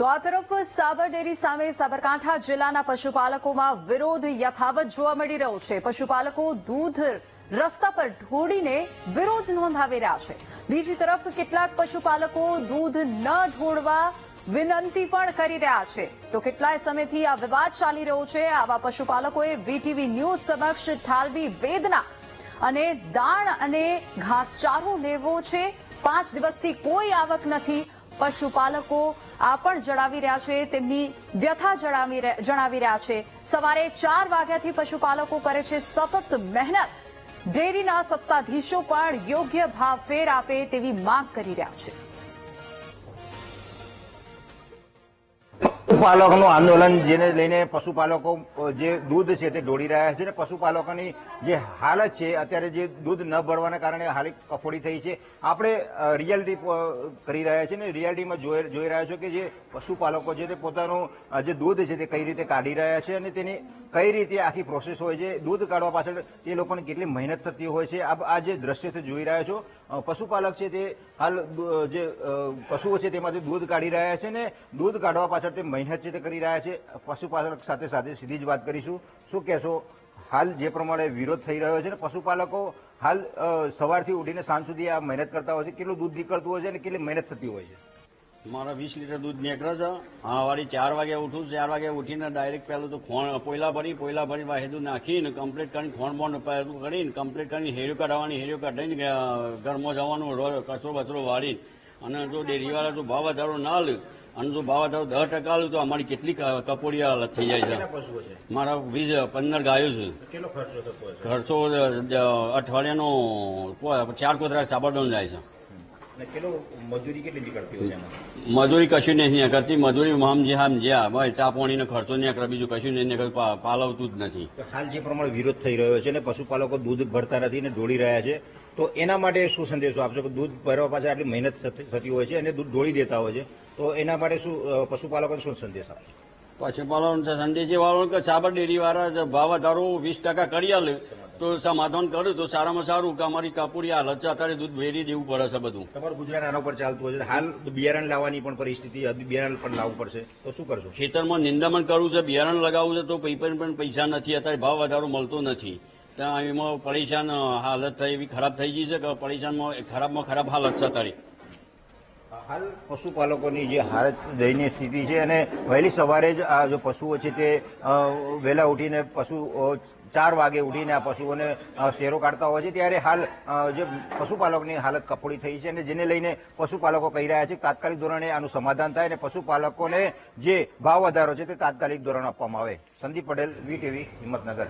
તો આ તરફ સાબર ડેરી સામે સાબરકાંઠા જિલ્લાના પશુપાલકોમાં વિરોધ યથાવત જોવા મળી રહ્યો છે પશુપાલકો દૂધ રસ્તા પર ઢોળીને વિરોધ નોંધાવી રહ્યા છે બીજી તરફ કેટલાક પશુપાલકો દૂધ ન ઢોળવા વિનંતી પણ કરી રહ્યા છે। તો કેટલાય સમયથી આ વિવાદ ચાલી રહ્યો છે। આવા પશુપાલકોએ વીટીવી ન્યૂઝ સમક્ષ ઠાલવી વેદના અને દાણ અને ઘાસચારો લેવો છે। પાંચ દિવસથી કોઈ આવક નથી। પશુપાલકો આ પણ જણાવી રહ્યા છે, તેમની વ્યથા જણાવી રહ્યા- છે. સવારે ચાર વાગ્યાથી પશુપાલકો કરે છે સતત મહેનત. ડેરીના સત્તાધીશો પણ યોગ્ય ભાવ ફેર આપે તેવી માંગ કરી રહ્યા છે. પશુપાલકોનું આંદોલન જેને લઈને પશુપાલકો જે દૂધ છે તે દોડી રહ્યા છે અને પશુપાલકોની જે હાલત છે, અત્યારે જે દૂધ ન ભરવાના કારણે હાલી કફોડી થઈ છે, આપણે રિયાલિટી કરી રહ્યા છીએ ને રિયાલિટીમાં જોઈ રહ્યા છો કે જે પશુપાલકો છે તે પોતાનું જે દૂધ છે તે કઈ રીતે કાઢી રહ્યા છે અને તેની કઈ રીતે આખી પ્રોસેસ હોય છે, દૂધ કાઢવા પાછળ તે લોકોને કેટલી મહેનત થતી હોય છે આ આ જે દ્રશ્ય છે જોઈ રહ્યા છો પશુપાલક છે તે હાલ જે પશુઓ છે તેમાંથી દૂધ કાઢી રહ્યા છે ને દૂધ કાઢવા પાછળ તે મહેનત છે તે કરી રહ્યા છે. પશુપાલક સાથે સાથે સીધી જ વાત કરીશું. શું કહેશો? હાલ જે પ્રમાણે વિરોધ થઈ રહ્યો છે ને પશુપાલકો, હાલ સવારથી ઉઠીને સાંજ સુધી આ મહેનત કરતા હોય છે. કેટલું દૂધ નીકળતું હોય છે અને કેટલી મહેનત થતી હોય છે? મારા વીસ લીટર દૂધ નીકળે છે. હા વાળી ચાર વાગે ઉઠું ચાર વાગે ઉઠીને ડાયરેક્ટ પહેલું તો ખોણ પોયલા ભરી પોયલા ભરી વાહેદું નાખીને કમ્પ્લીટ કરીને ખોણ બોણ કરીને કમ્પ્લીટ કરીને હેરિયો કાઢવાની હેરિયો કાઢીને ઘરમાં જવાનું કચરો બચરો વાળી અને જો ડેરીવાળા જો ભાવ વધારો ના લે અને જો ભાવ વધારો દસ ટકા લે તો અમારી કેટલી કપોડી હાલત થઈ જાય છે. મારા વીસ પંદર ગાયો છે. ખર્ચો અઠવાડિયાનો ચાર કોતરા સાબરડોન જાય છે. કેટલો મજૂરી કેટલી નીકળતી હોય મજૂરી કશું નહીં કરતી મજૂરી આમ જે આમ જ્યાં ભાઈ ચા પાણીનો ખર્ચો નહીં કરે બીજું કશું નહીં પાલવતું જ નથી. હાલ જે પ્રમાણે વિરોધ થઈ રહ્યો છે ને પશુપાલકો દૂધ ભરતા નથી ને દોડી રહ્યા છે તો એના માટે શું સંદેશો આપશો? કે દૂધ ભરવા પાછળ આટલી મહેનત થતી હોય છે અને દૂધ દોડી દેતા હોય છે તો એના માટે શું પશુપાલકોને શું સંદેશ આપશો? પશુપાલન સંદેશી વાળો કે સાબર ડેરી વાળા ભાવ વધારો વીસ ટકા કરી આલે. તો સમાધાન કર્યું તો સારામાં સારું કે અમારી કાપુરી હાલત છે અત્યારે દૂધ વેરી દેવું પડે છે બધું. તમારું ગુજરાત આના ઉપર ચાલતું હોય છે. હાલ બિયારણ લાવવાની પણ પરિસ્થિતિ બિયારણ પણ લાવવું પડશે. તો શું કરશો? ખેતરમાં નિંદામણ કરવું છે બિયારણ લગાવવું છે તો પણ પૈસા નથી. અત્યારે ભાવ વધારો મળતો નથી. ત્યાં એમાં પરેશાન હાલત થઈ એવી ખરાબ થઈ ગઈ છે કે પરેશાનમાં ખરાબમાં ખરાબ હાલત છે અત્યારે. હાલ પશુપાલકોની જે હાલત દયનીય સ્થિતિ છે અને વહેલી સવારે જ આ જો પશુઓ છે તે વહેલા ઉઠીને પશુ ચાર વાગે ઉઠીને આ પશુઓને શેરો કાઢતા હોય છે. ત્યારે હાલ જે પશુપાલકની હાલત કફોડી થઈ છે અને જેને લઈને પશુપાલકો કહી રહ્યા છે તાત્કાલિક ધોરણે આનું સમાધાન થાય અને પશુપાલકોને જે ભાવ વધારો છે તે તાત્કાલિક ધોરણ આપવામાં આવે. Sandeep Patel, V TV, Himmatnagar.